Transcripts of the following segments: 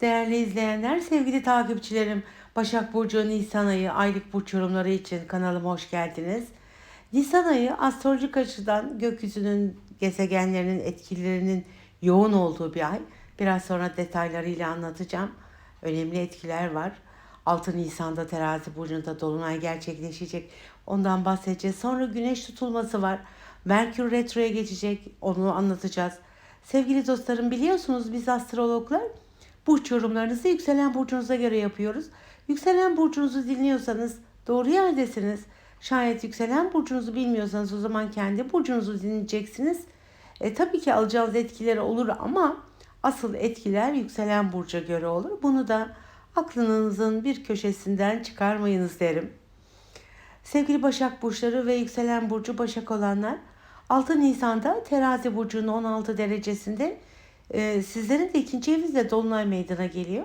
Değerli izleyenler, sevgili takipçilerim, Başak Burcu Nisan ayı aylık burç yorumları için kanalıma hoş geldiniz. Nisan ayı astrolojik açıdan gökyüzünün gezegenlerinin etkilerinin yoğun olduğu bir ay. Biraz sonra detaylarıyla anlatacağım. Önemli etkiler var. 6 Nisan'da terazi burcunda dolunay gerçekleşecek. Ondan bahsedeceğiz. Sonra güneş tutulması var. Merkür retroya geçecek. Onu anlatacağız. Sevgili dostlarım biliyorsunuz biz astrologlar burç yorumlarınızı yükselen burcunuza göre yapıyoruz. Yükselen burcunuzu dinliyorsanız doğru yerdesiniz. Şayet yükselen burcunuzu bilmiyorsanız o zaman kendi burcunuzu dinleyeceksiniz. E, tabii ki alacağınız etkileri olur ama asıl etkiler yükselen burca göre olur. Bunu da aklınızın bir köşesinden çıkarmayınız derim. Sevgili Başak Burçları ve yükselen burcu Başak olanlar 6 Nisan'da terazi burcunun 16 derecesinde e, sizlerin de ikinci evinizde Dolunay meydana geliyor.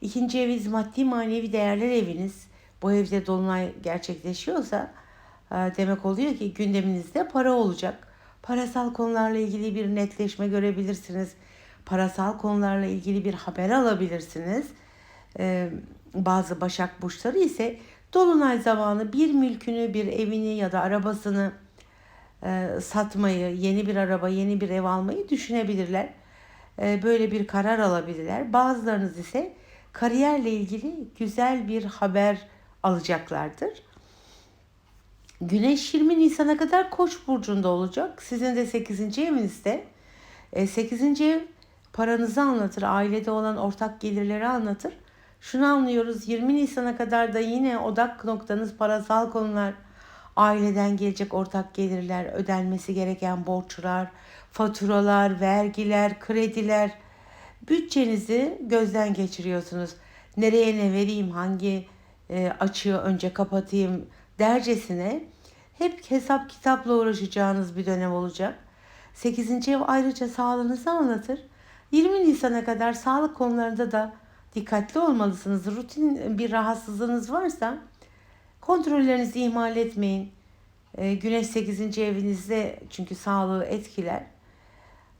İkinci eviniz maddi manevi değerler eviniz. Bu evde Dolunay gerçekleşiyorsa e, demek oluyor ki gündeminizde para olacak. Parasal konularla ilgili bir netleşme görebilirsiniz. Parasal konularla ilgili bir haber alabilirsiniz. E, bazı Başak Burçları ise Dolunay zamanı bir mülkünü, bir evini ya da arabasını e, satmayı, yeni bir araba, yeni bir ev almayı düşünebilirler. E, böyle bir karar alabilirler. Bazılarınız ise kariyerle ilgili güzel bir haber alacaklardır. Güneş 20 Nisan'a kadar Koç burcunda olacak. Sizin de 8. evinizde. E, 8. ev paranızı anlatır, ailede olan ortak gelirleri anlatır. Şunu anlıyoruz 20 Nisan'a kadar da yine odak noktanız parasal konular, aileden gelecek ortak gelirler, ödenmesi gereken borçlar, faturalar, vergiler, krediler. Bütçenizi gözden geçiriyorsunuz. Nereye ne vereyim, hangi e, açığı önce kapatayım dercesine hep hesap kitapla uğraşacağınız bir dönem olacak. 8. ev ayrıca sağlığınızı anlatır. 20 Nisan'a kadar sağlık konularında da dikkatli olmalısınız. Rutin bir rahatsızlığınız varsa kontrollerinizi ihmal etmeyin. E, Güneş 8. evinizde çünkü sağlığı etkiler.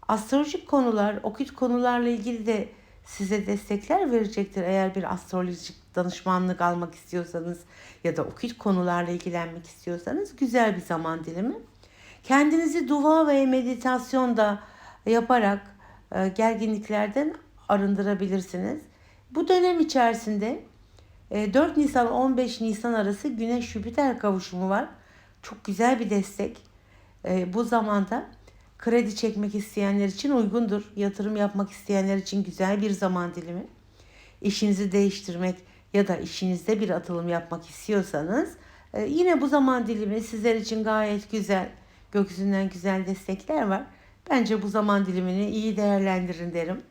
Astrolojik konular, okült konularla ilgili de size destekler verecektir. Eğer bir astrolojik danışmanlık almak istiyorsanız ya da okült konularla ilgilenmek istiyorsanız güzel bir zaman dilimi. Kendinizi dua ve meditasyonda yaparak e, gerginliklerden arındırabilirsiniz. Bu dönem içerisinde 4 Nisan 15 Nisan arası Güneş Jüpiter kavuşumu var. Çok güzel bir destek. E, bu zamanda kredi çekmek isteyenler için uygundur. Yatırım yapmak isteyenler için güzel bir zaman dilimi. İşinizi değiştirmek ya da işinizde bir atılım yapmak istiyorsanız e, yine bu zaman dilimi sizler için gayet güzel. Gökyüzünden güzel destekler var. Bence bu zaman dilimini iyi değerlendirin derim.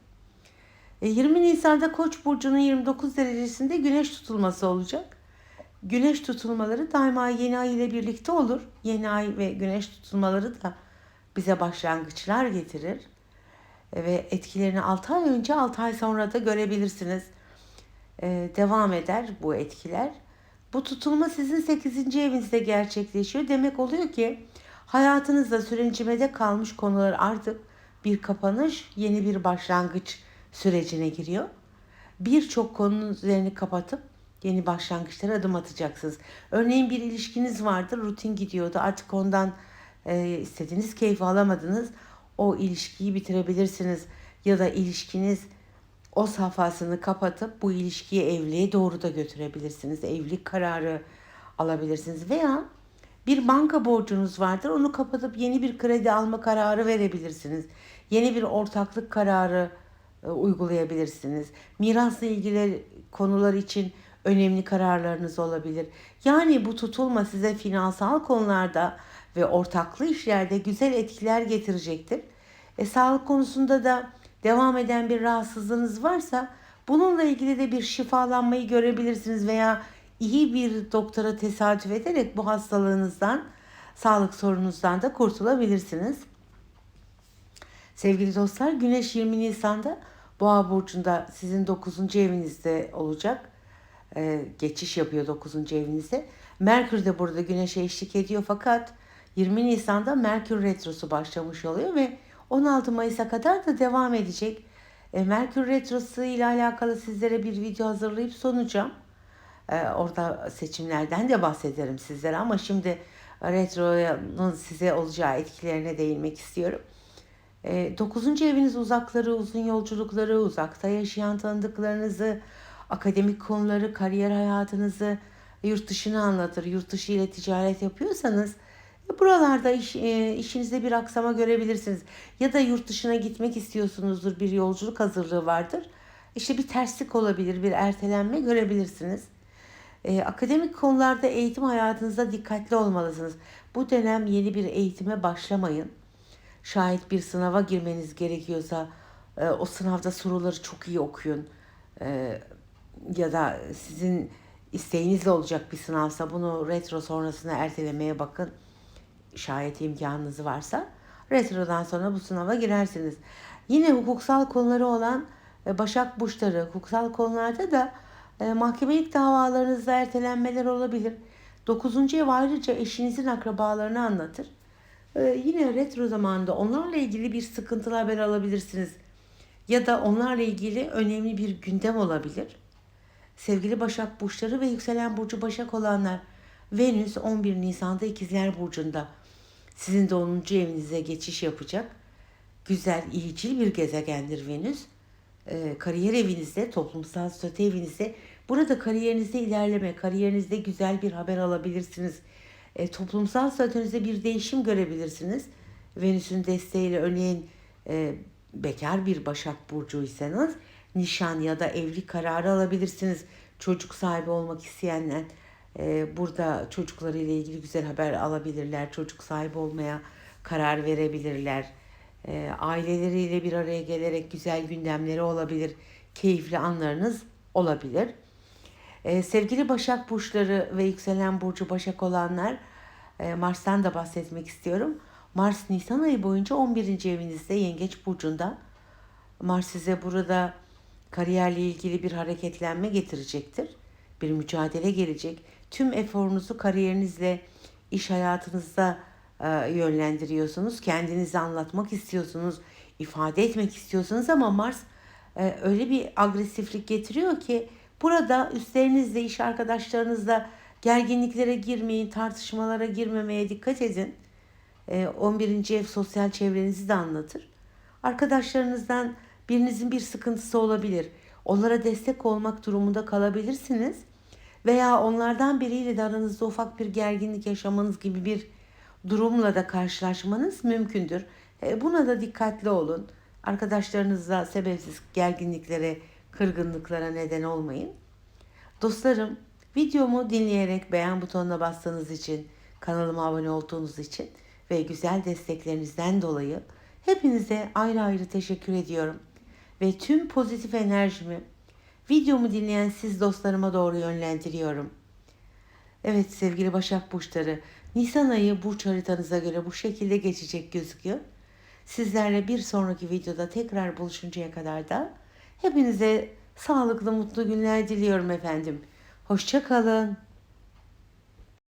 20 Nisan'da Koç burcunun 29 derecesinde güneş tutulması olacak. Güneş tutulmaları daima yeni ay ile birlikte olur. Yeni ay ve güneş tutulmaları da bize başlangıçlar getirir. Ve etkilerini 6 ay önce 6 ay sonra da görebilirsiniz. Ee, devam eder bu etkiler. Bu tutulma sizin 8. evinizde gerçekleşiyor. Demek oluyor ki hayatınızda sürencimede kalmış konular artık bir kapanış, yeni bir başlangıç sürecine giriyor. Birçok konunun üzerini kapatıp yeni başlangıçlara adım atacaksınız. Örneğin bir ilişkiniz vardır, rutin gidiyordu. Artık ondan e, istediğiniz keyfi alamadınız. O ilişkiyi bitirebilirsiniz. Ya da ilişkiniz o safhasını kapatıp bu ilişkiyi evliliğe doğru da götürebilirsiniz. Evlilik kararı alabilirsiniz. Veya bir banka borcunuz vardır. Onu kapatıp yeni bir kredi alma kararı verebilirsiniz. Yeni bir ortaklık kararı uygulayabilirsiniz. Mirasla ilgili konular için önemli kararlarınız olabilir. Yani bu tutulma size finansal konularda ve ortaklı işlerde güzel etkiler getirecektir. E, sağlık konusunda da devam eden bir rahatsızlığınız varsa bununla ilgili de bir şifalanmayı görebilirsiniz veya iyi bir doktora tesadüf ederek bu hastalığınızdan, sağlık sorununuzdan da kurtulabilirsiniz. Sevgili dostlar, Güneş 20 Nisan'da Boğa burcunda sizin 9. evinizde olacak. Ee, geçiş yapıyor 9. evinizde. Merkür de burada Güneş'e eşlik ediyor fakat 20 Nisan'da Merkür retrosu başlamış oluyor ve 16 Mayıs'a kadar da devam edecek. E, Merkür Retrosu ile alakalı sizlere bir video hazırlayıp sunacağım. E, orada seçimlerden de bahsederim sizlere ama şimdi Retro'nun size olacağı etkilerine değinmek istiyorum. E, dokuzuncu eviniz uzakları, uzun yolculukları, uzakta yaşayan tanıdıklarınızı, akademik konuları, kariyer hayatınızı, yurt dışını anlatır. Yurt dışı ile ticaret yapıyorsanız e, buralarda iş, e, işinizde bir aksama görebilirsiniz. Ya da yurt dışına gitmek istiyorsunuzdur, bir yolculuk hazırlığı vardır. İşte bir terslik olabilir, bir ertelenme görebilirsiniz. E, akademik konularda eğitim hayatınızda dikkatli olmalısınız. Bu dönem yeni bir eğitime başlamayın. Şayet bir sınava girmeniz gerekiyorsa e, o sınavda soruları çok iyi okuyun. E, ya da sizin isteğinizle olacak bir sınavsa bunu retro sonrasına ertelemeye bakın. Şayet imkanınız varsa retrodan sonra bu sınava girersiniz. Yine hukuksal konuları olan e, Başak Burçları hukuksal konularda da e, mahkemelik davalarınızda ertelenmeler olabilir. Dokuzuncu ev ayrıca eşinizin akrabalarını anlatır. E, yine retro zamanında onlarla ilgili bir sıkıntılı haber alabilirsiniz. Ya da onlarla ilgili önemli bir gündem olabilir. Sevgili Başak Burçları ve yükselen burcu Başak olanlar Venüs 11 Nisan'da İkizler Burcu'nda sizin de 10. evinize geçiş yapacak. Güzel, iyicil bir gezegendir Venüs. Ee, kariyer evinizde, toplumsal statü evinizde burada kariyerinizde ilerleme, kariyerinizde güzel bir haber alabilirsiniz. Ee, toplumsal statünüzde bir değişim görebilirsiniz. Venüs'ün desteğiyle örneğin e, bekar bir Başak Burcu'ysanız nişan ya da evlilik kararı alabilirsiniz. Çocuk sahibi olmak isteyenler e, burada çocuklarıyla ilgili güzel haber alabilirler. Çocuk sahibi olmaya karar verebilirler. E, aileleriyle bir araya gelerek güzel gündemleri olabilir. Keyifli anlarınız olabilir. E, sevgili Başak Burçları ve yükselen Burcu Başak olanlar e, Mars'tan da bahsetmek istiyorum. Mars Nisan ayı boyunca 11. evinizde Yengeç Burcu'nda. Mars size burada kariyerle ilgili bir hareketlenme getirecektir. Bir mücadele gelecek. Tüm eforunuzu kariyerinizle, iş hayatınızda e, yönlendiriyorsunuz. Kendinizi anlatmak istiyorsunuz, ifade etmek istiyorsunuz ama Mars e, öyle bir agresiflik getiriyor ki burada üstlerinizle, iş arkadaşlarınızla gerginliklere girmeyin, tartışmalara girmemeye dikkat edin. E, 11. ev sosyal çevrenizi de anlatır. Arkadaşlarınızdan birinizin bir sıkıntısı olabilir. Onlara destek olmak durumunda kalabilirsiniz. Veya onlardan biriyle de aranızda ufak bir gerginlik yaşamanız gibi bir durumla da karşılaşmanız mümkündür. E, Buna da dikkatli olun. Arkadaşlarınızla sebepsiz gerginliklere, kırgınlıklara neden olmayın. Dostlarım, videomu dinleyerek beğen butonuna bastığınız için, kanalıma abone olduğunuz için ve güzel desteklerinizden dolayı hepinize ayrı ayrı teşekkür ediyorum. Ve tüm pozitif enerjimi videomu dinleyen siz dostlarıma doğru yönlendiriyorum. Evet sevgili Başak Burçları, Nisan ayı burç haritanıza göre bu şekilde geçecek gözüküyor. Sizlerle bir sonraki videoda tekrar buluşuncaya kadar da hepinize sağlıklı mutlu günler diliyorum efendim. Hoşça kalın.